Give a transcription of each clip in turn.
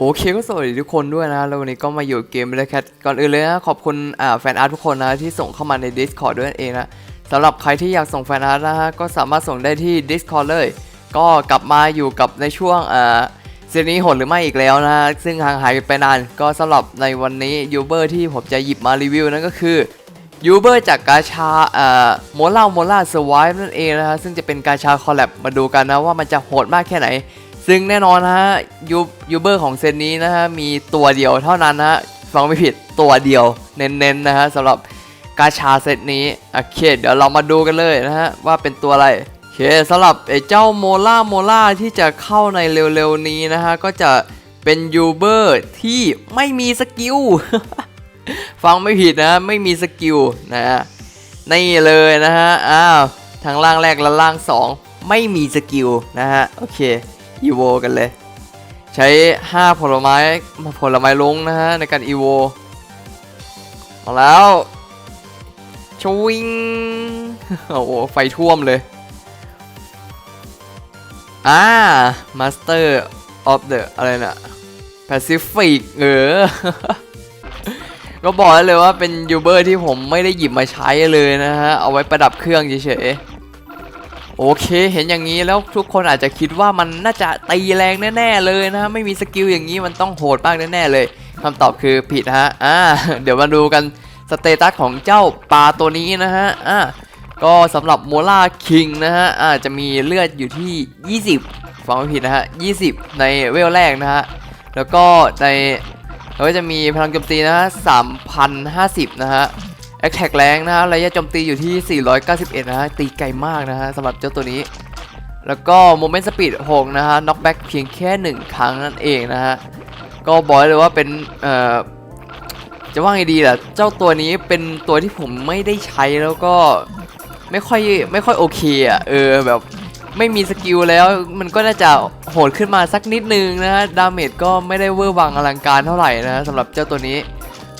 โอเคก็สวัสดีทุกคนด้วยนะ แล้ววันนี้ก็มาอยู่เกมเลยแคทก่อนอื่นเลยนะขอบคุณอ่าแฟนอาร์ตทุกคนนะที่ส่งเข้ามาใน Discord ด้วยนั่นเองนะสำหรับใครที่อยากส่งแฟนอาร์ตนะฮะก็สามารถส่งได้ที่ Discord เลย ก็กลับมาอยู่กับในช่วงอ่าเซนนี้โหดหรือไม่อีกแล้วนะซึ่งห่างหายไปนาน ก็สำหรับในวันนี้ยูเบอร์ที่ผมจะหยิบมารีวิวนั่นก็คือยูเบอร์จากกาชาเอ่อโมล่าโมล่าเซอร์ไวฟ์นั่นเองนะฮะซึ่งจะเป็นกาชาคอลแลบมาดูกันนะว่ามันจะโหดมากแค่ไหน ซึ่งแน่นอนนะฮะยูยูเบอร์ของเซตนี้นะฮะมีตัวเดียวเท่านั้นนะฮะฟังไม่ผิดตัวเดียวเน้นๆนะฮะสำหรับกาชาเซตนี้โอเคเดี๋ยวเรามาดูกันเลยนะฮะว่าเป็นตัวอะไรโอเคสำหรับไอ้เจ้าโมล่าโมล่าที่จะเข้าในเร็วๆนี้นะฮะก็จะเป็นยูเบอร์ที่ไม่มีสกิลฟังไม่ผิดนะไม่มีสกิลนะฮะนี่เลยนะฮะอ้าวทางล่างแรกและล่างสองไม่มีสกิลนะฮะโอเค อีโวกันเลย ใช้ 5 ผลไม้ผลไม้ลงนะฮะ ในการอีโวเอาแล้วชวิงโอ้โหไฟท่วมเลยอ่า Master of the อะอะไรน่ะ Pacific เออก็บอกได้เลยว่าเป็นยูเบอร์ที่ผมไม่ได้หยิบมาใช้เลยนะฮะ เอาไว้ประดับเครื่องเฉยๆ โอเค เห็นอย่างนี้แล้วทุกคนอาจจะคิดว่ามันน่าจะตีแรงแน่ๆเลยนะฮะไม่มีสกิลอย่างนี้มันต้องโหดมากแน่ๆเลยคำตอบคือผิดฮะอ่าเดี๋ยวมาดูกันสเตตัสของเจ้าปลาตัวนี้นะฮะอ่าก็สำหรับโมล่าคิงนะฮะอ่าจะมีเลือดอยู่ที่ 20ฟังไม่ผิดนะฮะ 20 ในเวลแรกนะฮะ แล้วก็ในแล้วก็จะมีพลังโจมตีนะฮะ3,050 นะฮะ แอคแท็กแรงนะฮะระยะโจมตีอยู่ที่ 491 นะฮะ ตีไกลมากนะฮะสำหรับเจ้าตัวนี้ แล้วก็โมเมนต์สปีด6นะฮะ น็อกแบ็กเพียงแค่ 1 ครั้งนั่นเองนะฮะ ก็บอกเลยว่าเป็น เอ่อ จะว่าไงดีล่ะ เจ้าตัวนี้เป็นตัวที่ผมไม่ได้ใช้แล้วก็ไม่ค่อยไม่ค่อยโอเคอะ เออแบบไม่มีสกิลแล้วมันก็น่าจะโหดขึ้นมาสักนิดนึงนะฮะ ดาเมจก็ไม่ได้เวอร์วังอลังการเท่าไหร่นะฮะสำหรับเจ้าตัวนี้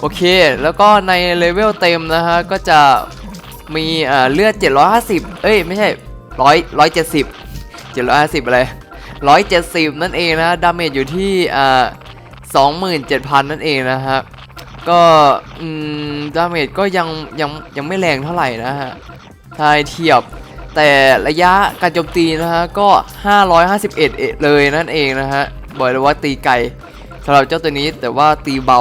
โอเค แล้วก็ในเลเวลเต็มนะฮะ ก็จะมีเลือด 750 เอ้ย ไม่ใช่100 170 750 อะไร 170 นั่นเองนะ ดาเมจอยู่ที่อ่า27,000 นั่นเองนะฮะ ก็อืมดาเมจก็ยังยังยังไม่แรงเท่าไหร่นะฮะถ้าเทียบแต่ระยะการโจมตีนะฮะ ก็ 551เอเลยนั่นเองนะฮะ บอกเลยว่าตีไกลสำหรับเจ้าตัวนี้แต่ว่าตีเบา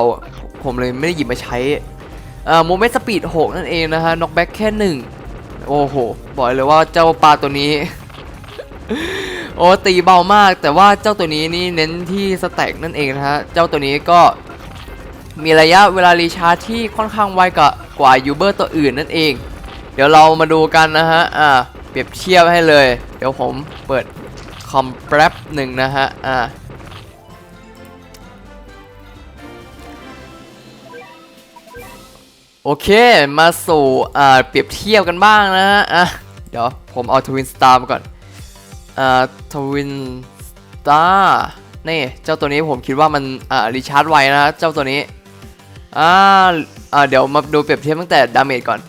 ผมเลยไม่ได้หยิบมาใช้เอ่อโมเมนต์สปีด6นั่นเองนะฮะน็อกแบ็กแค่ 1 โอ้โห บอกเลยว่าเจ้าปลาตัวนี้ โอ้ตีเบามาก แต่ว่าเจ้าตัวนี้นี่เน้นที่สแต็กนั่นเองนะฮะ เจ้าตัวนี้ก็มีระยะเวลารีชาร์จที่ค่อนข้างไวกว่ากว่ายูเบอร์ตัวอื่นนั่นเอง เดี๋ยวเรามาดูกันนะฮะ อ่า เปรียบเทียบให้เลย เดี๋ยวผมเปิดคอมแป๊บหนึ่งนะฮะ อ่า โอเค มาสู่อ่าเปรียบเทียบกันบ้างนะฮะอะเดี๋ยวผมเอาทวินสตาร์มาก่อนอ่าทวินสตาร์นี่เจ้าตัวนี้ผมคิดว่ามันอ่ารีชาร์จไวนะเจ้าตัวนี้อ่าอ่าเดี๋ยวมาดูเปรียบเทียบตั้งแต่ดาเมจก่อน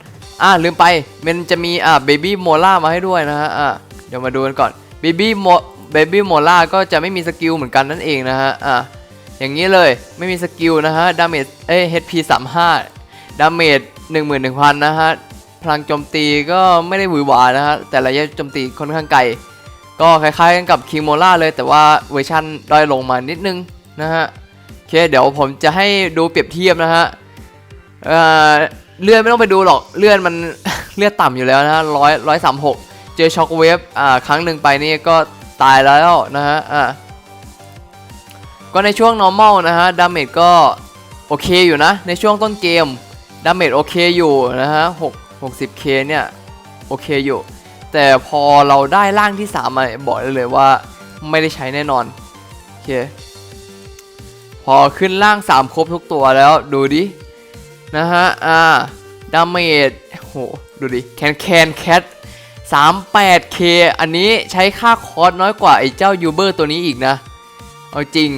อ่าลืมไปมันจะมีอ่าเบบี้โมล่ามาให้ด้วยนะฮะอ่าเดี๋ยวมาดูกันก่อนเบบี้โมเบบี้โมล่าก็จะไม่มีสกิลเหมือนกันนั่นเองนะฮะอ่าอย่างนี้เลยไม่มีสกิลนะฮะดาเมจเอ้ย HP 35 ดาเมจ11,000 นะฮะ พลังโจมตีก็ไม่ได้หวือหวานะฮะ แต่ระยะโจมตีค่อนข้างไกล ก็คล้ายๆกันกับคิโมล่าเลย แต่ว่าเวอร์ชันด้อยลงมานิดนึงนะฮะ โอเค เดี๋ยวผมจะให้ดูเปรียบเทียบนะฮะเเลื่อนไม่ต้องไปดูหรอก เลื่อนมันเลือดต่ำอยู่แล้วนะฮะร้อยร้อยสามหกเจอช็อคเวฟอ่าครั้งหนึ่งไปนี่ก็ตายแล้วนะฮะ อ่าก็ในช่วง normal นะฮะ ดาเมจก็โอเคอยู่นะ ในช่วงต้นเกม ดาเมจโอเคอยู่นะฮะ6 60k เนี่ย โอเคอยู่ แต่พอเราได้ร่างที่ 3 มาบอกได้เลยว่าไม่ได้ใช้แน่นอน โอเค พอขึ้นร่าง 3 ครบทุกตัวแล้วดูดิ นะฮะ อ่า ดาเมจโห ดูดิ แคนแคนแคท 38k อันนี้ใช้ค่าคอร์สน้อยกว่าไอ้เจ้ายูเบอร์ตัวนี้อีกนะ เอาจริง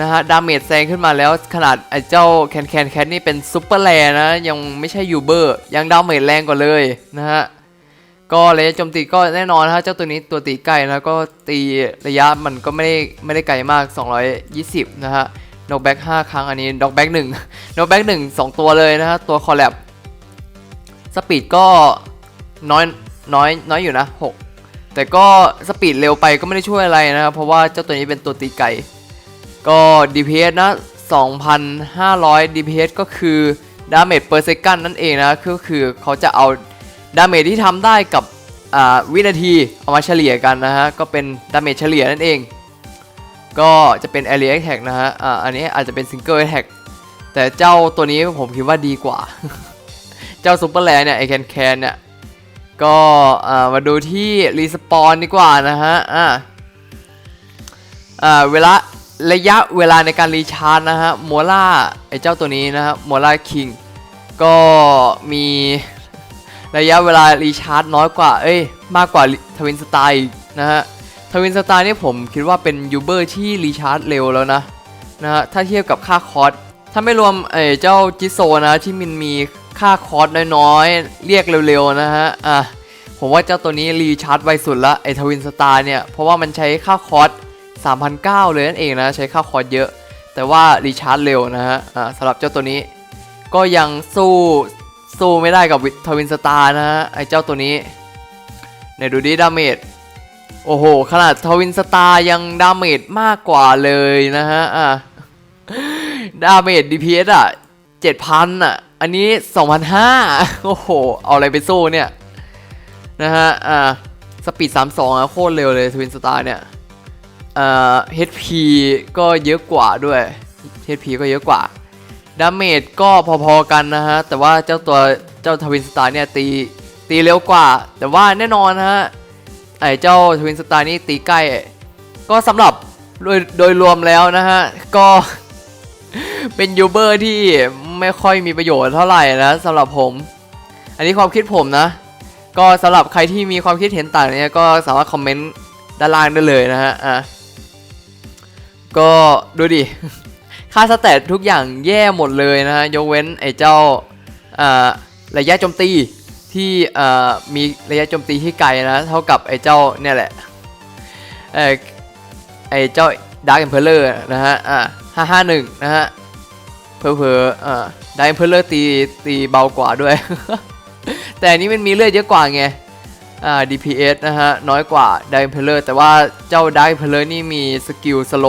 นะฮะ ดาเมจแซงขึ้นมาแล้วขนาดไอ้เจ้าแคนแคนแคทนี่เป็นซูเปอร์แรนะ ยังไม่ใช่ยูเบอร์ ยังดาเมจแรงกว่าเลยนะฮะ ก็ระยะโจมตีก็แน่นอนฮะเจ้าตัวนี้ตัวตีไกลนะก็ตีระยะมันก็ไม่ได้ไม่ได้ไกลมาก 220 นะฮะนกแบ็ก5ครั้งอันนี้ด็อกแบ็ก1นกแบ็ก1 2ตัวเลยนะฮะ ตัวคอลแลบสปีดก็น้อยน้อยน้อยอยู่นะ 6 แต่ก็สปีดเร็วไปก็ไม่ได้ช่วยอะไรนะครับเพราะว่าเจ้าตัวนี้เป็นตัวตีไกล ก็ DPS นะ 2,500 DPS ก็คือดาเมจเปอร์เซกันนั่นเองนะก็คือเขาจะเอาดาเมจที่ทำได้กับอ่าวินาทีเอามาเฉลี่ยกันนะฮะ ก็เป็นดาเมจเฉลี่ยนั่นเอง ก็จะเป็น Area Attack นะฮะอ่าอันนี้อาจจะเป็น Single Attack แต่เจ้าตัวนี้ผมคิดว่าดีกว่า เจ้าซูเปอร์แลนเนี่ยไอแคนแคนเนี่ย ก็อ่ามาดูที่รีสปอนดีกว่านะฮะอ่าอ่าเวลา ระยะเวลาในการรีชาร์จนะฮะโมล่าไอเจ้าตัวนี้นะฮะโมล่าคิงก็มีระยะเวลารีชาร์จน้อยกว่า เอ้ย มากกว่าทวินสไตล์นะฮะ ทวินสไตล์นี่ผมคิดว่าเป็นยูเบอร์ที่รีชาร์จเร็วแล้วนะนะฮะ ถ้าเทียบกับค่าคอร์สถ้าไม่รวมไอ้เจ้าจิโซนะที่มันมีค่าคอร์สน้อยๆ เรียกเร็วๆนะฮะ อะ ผมว่าเจ้าตัวนี้รีชาร์จไวสุดละไอทวินสไตล์เนี่ย เพราะว่ามันใช้ค่าคอร์ส 3,900 เลยนั่นเองนะ ใช้ค่าคอร์สเยอะ แต่ว่ารีชาร์จเร็วนะฮะสำหรับเจ้าตัวนี้ ก็ยังสู้สู้ไม่ได้กับทวินสตาร์นะฮะ ไอเจ้าตัวนี้ไหนดูดิดาเมจโอ้โห ขนาดทวินสตาร์ยังดาเมจมากกว่าเลยนะฮะอ่าดาเมจ DPS อะ7,000อะ อันนี้ 2,500 โอ้โห เอาอะไรไปสู้เนี่ย นะฮะ อ่า สปีด 32 อะ โคตรเร็วเลยทวินสตาร์เนี่ย เอ่อ HP ก็เยอะกว่าด้วย HP ก็เยอะกว่าดาเมจก็พอๆกันนะฮะ แต่ว่าเจ้าตัวเจ้าทวินสตาร์เนี่ยตีตีเร็วกว่า แต่ว่าแน่นอนนะฮะไอ้เจ้าทวินสตาร์นี่ตีใกล้ ก็สำหรับโดยโดยรวมแล้วนะฮะ ก็เป็นยูเบอร์ที่ไม่ค่อยมีประโยชน์เท่าไหร่นะสำหรับผม อันนี้ความคิดผมนะ ก็สำหรับใครที่มีความคิดเห็นต่างเนี่ยก็สามารถคอมเมนต์ด้านล่างได้เลยนะฮะอะ ก็ดูดิ ค่าสแตททุกอย่างแย่หมดเลยนะฮะ ยกเว้นไอ้เจ้าอ่าระยะโจมตีที่อ่ามีระยะโจมตีที่ไกลนะ เท่ากับไอ้เจ้าเนี่ยแหละเออไอ้เจ้าดาร์กเอ็มเพลเลอร์นะฮะ อ่าห้าห้าหนึ่งนะฮะ เพอเพอๆอ่าดาร์กเอ็มเพลเลอร์ตีตีเบากว่าด้วย แต่อันนี้มันมีเลือดเยอะกว่าไง DPS นะฮะ น้อยกว่า Dark Impeller แต่ว่าเจ้า Dark Impeller นี่มีสกิลสโล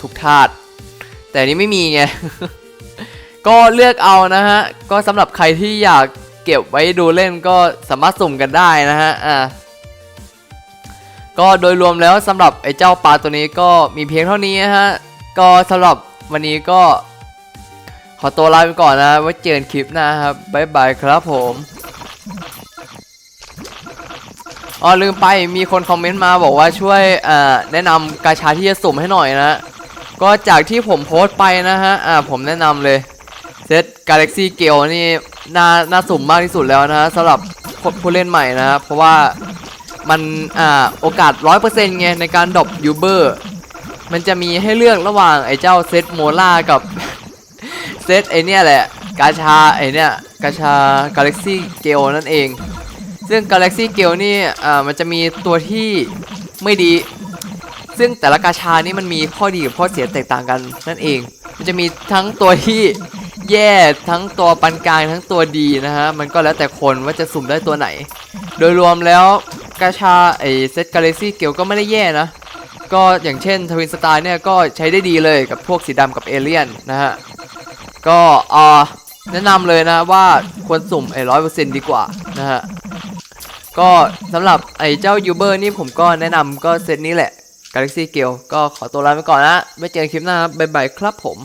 ทุกธาตุแต่นนี้ไม่มีไง ก็เลือกเอานะฮะ ก็สำหรับใครที่อยากเก็บไว้ดูเล่นก็สามารถสุ่มกันได้นะฮะ อ่า ก็โดยรวมแล้วสำหรับไอ้เจ้าปลาตัวนี้ก็มีเพียงเท่านี้นะฮะ ก็สำหรับวันนี้ก็ขอตัวลาไปก่อนนะ ไว้เจอกันคลิปหน้าครับ บ๊ายบายครับผม อ๋อลืมไปมีคนคอมเมนต์มาบอกว่าช่วยอ่อแนะนำกาชาที่จะสุ่มให้หน่อยนะก็จากที่ผมโพสต์ไปนะฮะอ่าผมแนะนำเลยเซต Galaxy g a l นี่น่าน่าสุ่มมากที่สุดแล้วนะฮะสำหรับคนผู้เล่นใหม่นะ เพราะว่ามันอ่าโอกาส 100%ไงในการดรอปยูเบอร์มันจะมีให้เลือกระหว่างไอ้เจ้าเซตโมล่ากับเซตไอเนี่ยแหละ กาชาไอเนี่ยกาชา Galaxy g a l นั่นเอง ซึ่ง Galaxy g a l นี่อ่ามันจะมีตัวที่ไม่ดี ซึ่งแต่ละกาชานี่มันมีข้อดีกับข้อเสียแตกต่างกันนั่นเอง มันจะมีทั้งตัวที่แย่ทั้งตัวปานกลางทั้งตัวดีนะฮะ มันก็แล้วแต่คนว่าจะสุ่มได้ตัวไหน โดยรวมแล้วกาชาไอเซต Galaxy g a l ก็ไม่ได้แย่นะ ก็อย่างเช่นทวินสตาร์เนี่ยก็ใช้ได้ดีเลยกับพวกสีดำกับเอเลี่ยนนะฮะ ก็อ่าแนะนำเลยนะว่าควรสุ่มไอ้ร้อยเปอร์เซ็นต์ดีกว่านะฮะ ก็สำหรับไอ้เจ้ายูเบอร์นี่ผมก็แนะนำก็เซตนี้แหละ Galaxy g a l ก็ขอตัวลาไปก่อนนะไว้เจอกันคลิปหน้าครับบ๊ายบายครับผม